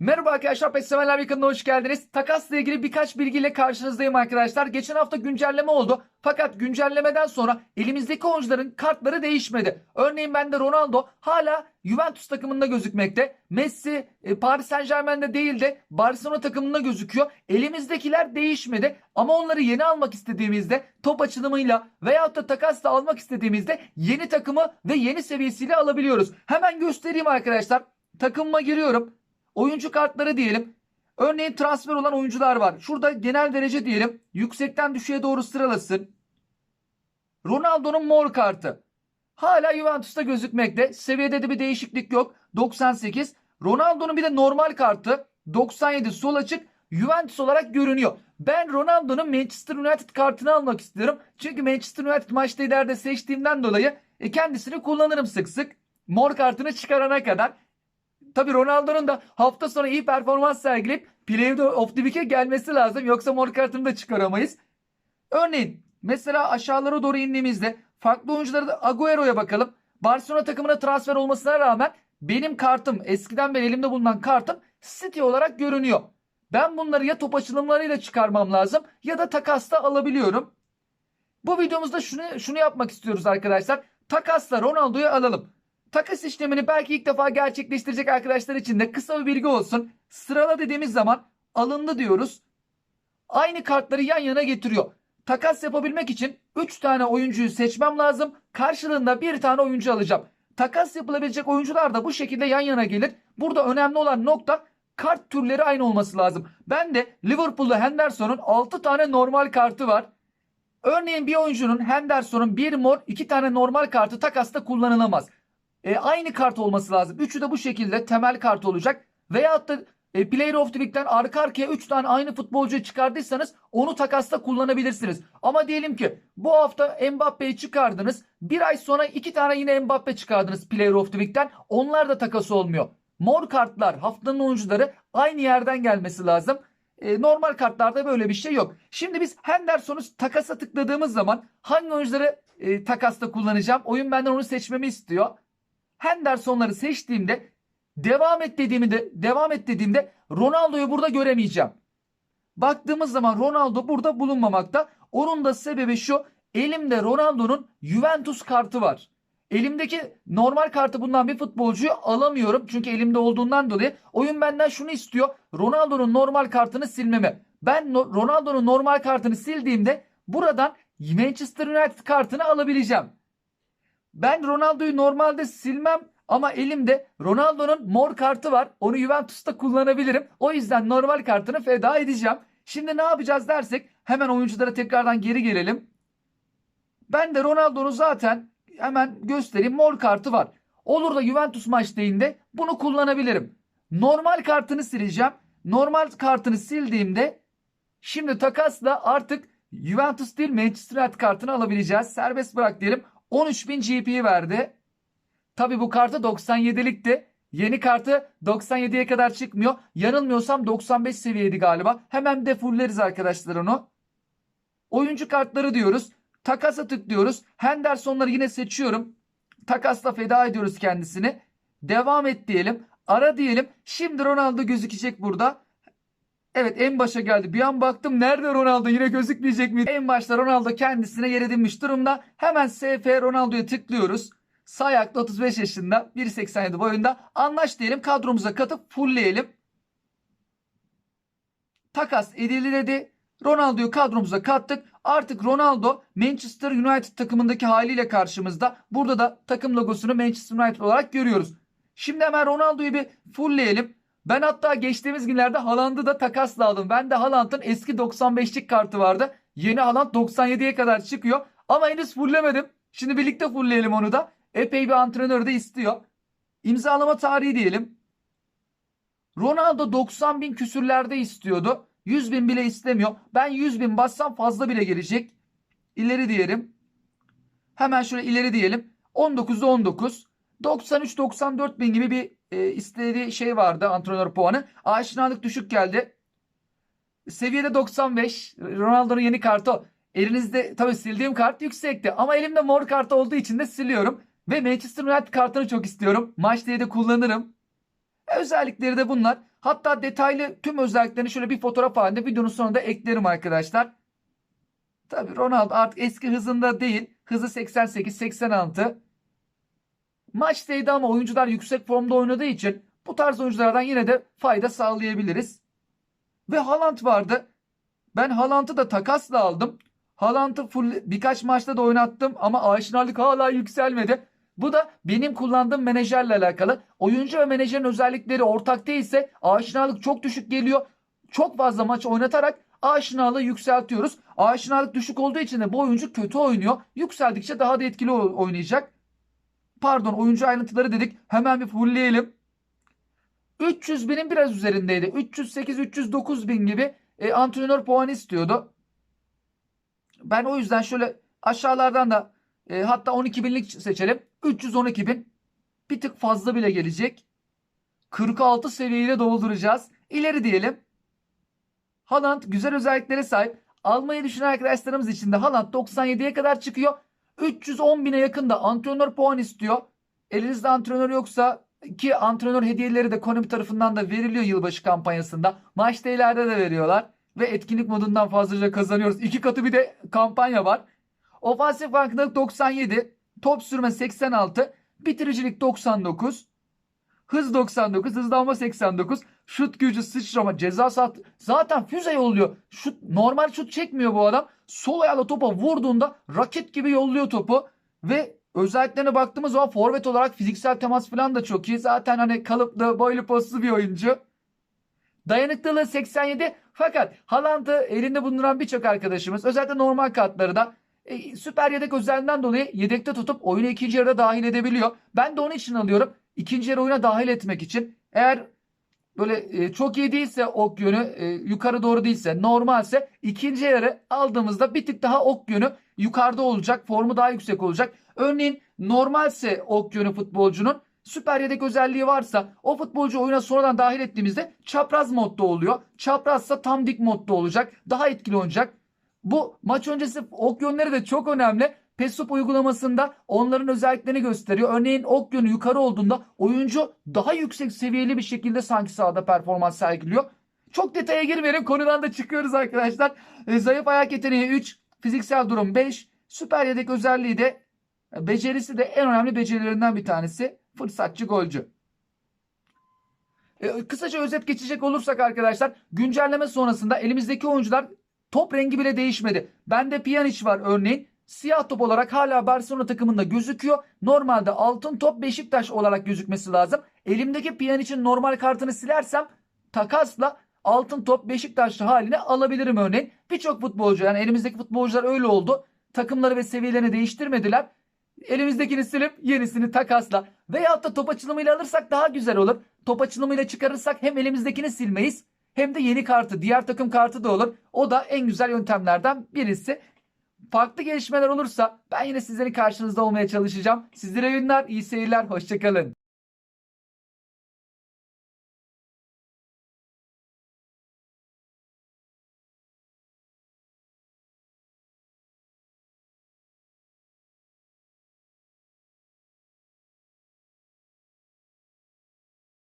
Merhaba arkadaşlar, PES severler yakınına hoş geldiniz. Takasla ilgili birkaç bilgiyle karşınızdayım arkadaşlar. Geçen hafta güncelleme oldu. Fakat güncellemeden sonra elimizdeki oyuncuların kartları değişmedi. Örneğin bende Ronaldo hala Juventus takımında gözükmekte. Messi e, Paris Saint Germain'de değil de Barcelona takımında gözüküyor. Elimizdekiler değişmedi. Ama onları yeni almak istediğimizde top açılımıyla veyahut da takasla almak istediğimizde yeni takımı ve yeni seviyesiyle alabiliyoruz. Hemen göstereyim arkadaşlar. Takımıma giriyorum. Oyuncu kartları diyelim. Örneğin transfer olan oyuncular var. Şurada genel derece diyelim. Yüksekten düşüğe doğru sıralasın. Ronaldo'nun mor kartı. Hala Juventus'ta gözükmekte. Seviyede de bir değişiklik yok. 98. Ronaldo'nun bir de normal kartı. 97 sol açık. Juventus olarak görünüyor. Ben Ronaldo'nun Manchester United kartını almak istiyorum. Çünkü Manchester United maçta ileride seçtiğimden dolayı e, kendisini kullanırım sık sık. Mor kartını çıkarana kadar. Tabii Ronaldo'nun da hafta sonu iyi performans sergileyip Player of the Week'e gelmesi lazım. Yoksa mor kartını da çıkaramayız. Örneğin mesela aşağılara doğru indiğimizde farklı oyunculara da Agüero'ya bakalım. Barcelona takımına transfer olmasına rağmen benim kartım eskiden beri elimde bulunan kartım City olarak görünüyor. Ben bunları ya top açılımlarıyla çıkarmam lazım ya da takasta alabiliyorum. Bu videomuzda şunu, şunu yapmak istiyoruz arkadaşlar. Takasla Ronaldo'yu alalım. Takas işlemini belki ilk defa gerçekleştirecek arkadaşlar için de kısa bir bilgi olsun. Sırala dediğimiz zaman alındı diyoruz. Aynı kartları yan yana getiriyor. Takas yapabilmek için 3 tane oyuncuyu seçmem lazım. Karşılığında bir tane oyuncu alacağım. Takas yapılabilecek oyuncular da bu şekilde yan yana gelir. Burada önemli olan nokta kart türleri aynı olması lazım. Ben de Liverpool'da Henderson'un 6 tane normal kartı var. Örneğin bir oyuncunun Henderson'un bir mor iki tane normal kartı takasta kullanılamaz. E, aynı kart olması lazım. Üçü de bu şekilde temel kart olacak. Veyahut da e, Player of the Week'ten arka arkaya 3 tane aynı futbolcuyu çıkardıysanız onu takasta kullanabilirsiniz. Ama diyelim ki bu hafta Mbappe'yi çıkardınız. Bir ay sonra 2 tane yine Mbappe çıkardınız Player of the Week'ten. Onlar da takas olmuyor. Mor kartlar haftanın oyuncuları aynı yerden gelmesi lazım. E, normal kartlarda böyle bir şey yok. Şimdi biz Henderson'u takasa tıkladığımız zaman hangi oyuncuları e, takasta kullanacağım? Oyun benden onu seçmemi istiyor. Henderson'ları seçtiğimde devam et dediğimde devam et dediğimde Ronaldo'yu burada göremeyeceğim. Baktığımız zaman Ronaldo burada bulunmamakta. Onun da sebebi şu. Elimde Ronaldo'nun Juventus kartı var. Elimdeki normal kartı bundan bir futbolcuyu alamıyorum. Çünkü elimde olduğundan dolayı oyun benden şunu istiyor. Ronaldo'nun normal kartını silmemi. Ben Ronaldo'nun normal kartını sildiğimde buradan Manchester United kartını alabileceğim. Ben Ronaldo'yu normalde silmem ama elimde Ronaldo'nun mor kartı var. Onu Juventus'ta kullanabilirim. O yüzden normal kartını feda edeceğim. Şimdi ne yapacağız dersek hemen oyunculara tekrardan geri gelelim. Ben de Ronaldo'nu zaten hemen göstereyim mor kartı var. Olur da Juventus maçtayında bunu kullanabilirim. Normal kartını sileceğim. Normal kartını sildiğimde şimdi takasla artık Juventus değil Manchester United kartını alabileceğiz. Serbest bırak diyelim. 13.000 GP verdi. Tabi bu kartı 97'likti. Yeni kartı 97'ye kadar çıkmıyor. Yanılmıyorsam 95 seviyeydi galiba. Hemen de fulleriz arkadaşlar onu. Oyuncu kartları diyoruz. Takasa tıklıyoruz. Henderson'ları yine seçiyorum. Takasla feda ediyoruz kendisini. Devam et diyelim. Ara diyelim. Şimdi Ronaldo gözükecek burada. Evet en başa geldi. Bir an baktım nerede Ronaldo yine gözükmeyecek mi? En başta Ronaldo kendisine yer edinmiş durumda. Hemen SF Ronaldo'ya tıklıyoruz. Sağ ayakta 35 yaşında 1.87 boyunda. Anlaş diyelim kadromuza katıp fullleyelim. Takas edildi dedi. Ronaldo'yu kadromuza kattık. Artık Ronaldo Manchester United takımındaki haliyle karşımızda. Burada da takım logosunu Manchester United olarak görüyoruz. Şimdi hemen Ronaldo'yu bir fullleyelim. Ben hatta geçtiğimiz günlerde Haaland'ı da takasla aldım. Ben de Haaland'ın eski 95'lik kartı vardı. Yeni Haaland 97'ye kadar çıkıyor. Ama henüz fulllemedim. Şimdi birlikte fullleyelim onu da. Epey bir antrenör de istiyor. İmzalama tarihi diyelim. Ronaldo 90 bin küsürlerde istiyordu. 100 bin bile istemiyor. Ben 100 bin bassam fazla bile gelecek. İleri diyelim. Hemen şöyle ileri diyelim. 19'da 19. 93-94 bin gibi bir e, istediği şey vardı antrenör puanı. Aşinalık düşük geldi. Seviyede 95. Ronaldo'nun yeni kartı. Elinizde tabii sildiğim kart yüksekti. Ama elimde mor kartı olduğu için de siliyorum. Ve Manchester United kartını çok istiyorum. Maç diye de kullanırım. Özellikleri de bunlar. Hatta detaylı tüm özelliklerini şöyle bir fotoğraf halinde videonun sonunda eklerim arkadaşlar. Tabii Ronaldo artık eski hızında değil. Hızı 88-86. Maçtaydı ama oyuncular yüksek formda oynadığı için bu tarz oyunculardan yine de fayda sağlayabiliriz. Ve Haaland vardı. Ben Haaland'ı da takasla aldım. Haaland'ı full birkaç maçta da oynattım ama aşinalık hala yükselmedi. Bu da benim kullandığım menajerle alakalı. Oyuncu ve menajerin özellikleri ortak değilse aşinalık çok düşük geliyor. Çok fazla maç oynatarak aşinalığı yükseltiyoruz. Aşinalık düşük olduğu için de bu oyuncu kötü oynuyor. Yükseldikçe daha da etkili oynayacak. Pardon oyuncu ayrıntıları dedik. Hemen bir fullleyelim. 300 binin biraz üzerindeydi. 308-309 bin gibi e, antrenör puanı istiyordu. Ben o yüzden şöyle aşağılardan da e, hatta 12 binlik seçelim. 312 bin bir tık fazla bile gelecek. 46 seviyeyle dolduracağız. İleri diyelim. Haaland güzel özelliklere sahip. Almayı düşünen arkadaşlarımız için de Haaland 97'ye kadar çıkıyor. 310 bine yakın da antrenör puan istiyor. Elinizde antrenör yoksa ki antrenör hediyeleri de Konami tarafından da veriliyor yılbaşı kampanyasında. Maç ileride de veriyorlar. Ve etkinlik modundan fazlaca kazanıyoruz. İki katı bir de kampanya var. Ofansif farkındalık 97. Top sürme 86. Bitiricilik 99. Hız 99. Hızlanma 89. Şut gücü sıçrama ceza saat zaten füze yolluyor. Şut normal şut çekmiyor bu adam. Sol ayağıyla topa vurduğunda raket gibi yolluyor topu ve özelliklerine baktığımız zaman forvet olarak fiziksel temas falan da çok iyi. Zaten hani kalıplı, boylu poslu bir oyuncu. Dayanıklılığı 87 fakat Haaland'ı elinde bulunduran birçok arkadaşımız özellikle normal kartları da e, süper yedek özelliğinden dolayı yedekte tutup oyunu ikinci yarıda dahil edebiliyor. Ben de onun için alıyorum. İkinci yarı oyuna dahil etmek için. Eğer böyle e, çok iyi değilse ok yönü e, yukarı doğru değilse normalse ikinci yarı aldığımızda bir tık daha ok yönü yukarıda olacak. Formu daha yüksek olacak. Örneğin normalse ok yönü futbolcunun süper yedek özelliği varsa o futbolcu oyuna sonradan dahil ettiğimizde çapraz modda oluyor. Çaprazsa tam dik modda olacak. Daha etkili oynayacak. Bu maç öncesi ok yönleri de çok önemli. PESUP uygulamasında onların özelliklerini gösteriyor. Örneğin ok yönü yukarı olduğunda oyuncu daha yüksek seviyeli bir şekilde sanki sahada performans sergiliyor. Çok detaya girmeyelim. Konudan da çıkıyoruz arkadaşlar. E, zayıf ayak yeteneği 3, fiziksel durum 5, süper yedek özelliği de e, becerisi de en önemli becerilerinden bir tanesi. Fırsatçı golcü. E, kısaca özet geçecek olursak arkadaşlar güncelleme sonrasında elimizdeki oyuncular top rengi bile değişmedi. Bende Pjanic var örneğin. Siyah top olarak hala Barcelona takımında gözüküyor. Normalde altın top Beşiktaş olarak gözükmesi lazım. Elimdeki Pjanic'in normal kartını silersem takasla altın top Beşiktaşlı haline alabilirim örneğin. Birçok futbolcu yani elimizdeki futbolcular öyle oldu. Takımları ve seviyelerini değiştirmediler. Elimizdekini silip yenisini takasla. Veyahut da top açılımıyla alırsak daha güzel olur. Top açılımıyla çıkarırsak hem elimizdekini silmeyiz hem de yeni kartı diğer takım kartı da olur. O da en güzel yöntemlerden birisi. Farklı gelişmeler olursa ben yine sizlerin karşınızda olmaya çalışacağım. Sizlere günler, iyi seyirler, hoşçakalın.